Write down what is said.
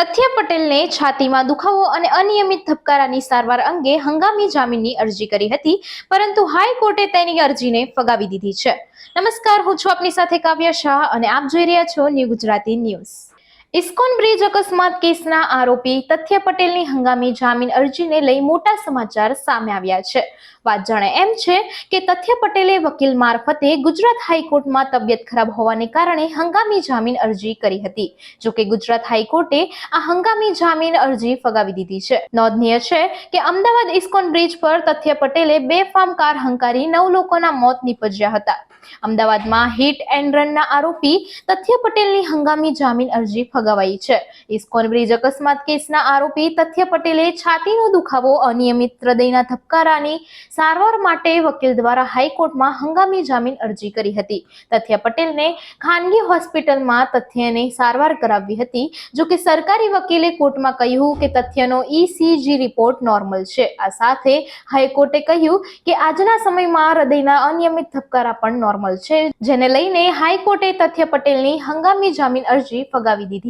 તથ્ય પટેલને છાતીમાં દુખાવો અને અનિયમિત ધબકારાની સારવાર અંગે હંગામી જામીનની અરજી કરી હતી, પરંતુ હાઈકોર્ટે તેની અરજીને ફગાવી દીધી છે. નમસ્કાર, હું છું આપની સાથે કાવ્ય શાહ અને આપ જોઈ રહ્યા છો new Gujarati news. ISKCON bridge અકસ્માત કેસના આરોપી તથ્ય પટેલની હંગામી જામીન અરજીને લઈ મોટા સમાચાર સામે આવ્યા છે. વાત જાણે એમ છે કે તથ્ય પટેલે વકીલ મારફતે ગુજરાત હાઈકોર્ટમાં તબિયત ખરાબ હોવાને કારણે હંગામી જામીન અરજી કરી હતી. જો કે ગુજરાત હાઈકોર્ટે આ હંગામી જામીન અરજી ફગાવી દીધી છે. નોંધનીય છે કે અમદાવાદ ઇસ્કોન બ્રિજ પર તથ્ય પટેલે બે ફાર્મ કાર હંકારી નવ લોકોના મોત નીપજ્યા હતા. અમદાવાદમાં હિટ એન્ડ રનના આરોપી તથ્ય પટેલની હંગામી જામીન અરજી ફગાવાઈ છે. ઇસ્કોન બ્રિજ અકસ્માત કેસના આરોપી તથ્ય પટેલે છાતીનો દુખાવો, અનિયમિત હૃદયના ધબકારાની સારવાર માટે વકીલ દ્વારા હાઈકોર્ટમાં હંગામી જામીન અરજી કરી હતી. તથ્ય પટેલને ખાનગી હોસ્પિટલમાં તથ્યને સારવાર કરાવી હતી, જો કે સરકારી વકીલે કોર્ટમાં કહ્યું કે તથ્યનો ઈસીજી રિપોર્ટ નોર્મલ છે. આ સાથે હાઈકોર્ટે કહ્યું કે આજના સમયમાં હૃદયના અનિયમિત ધબકારા પણ નોર્મલ છે, જેને લઈને હાઈકોર્ટે તથ્ય પટેલની હંગામી જામીન અરજી ફગાવી દીધી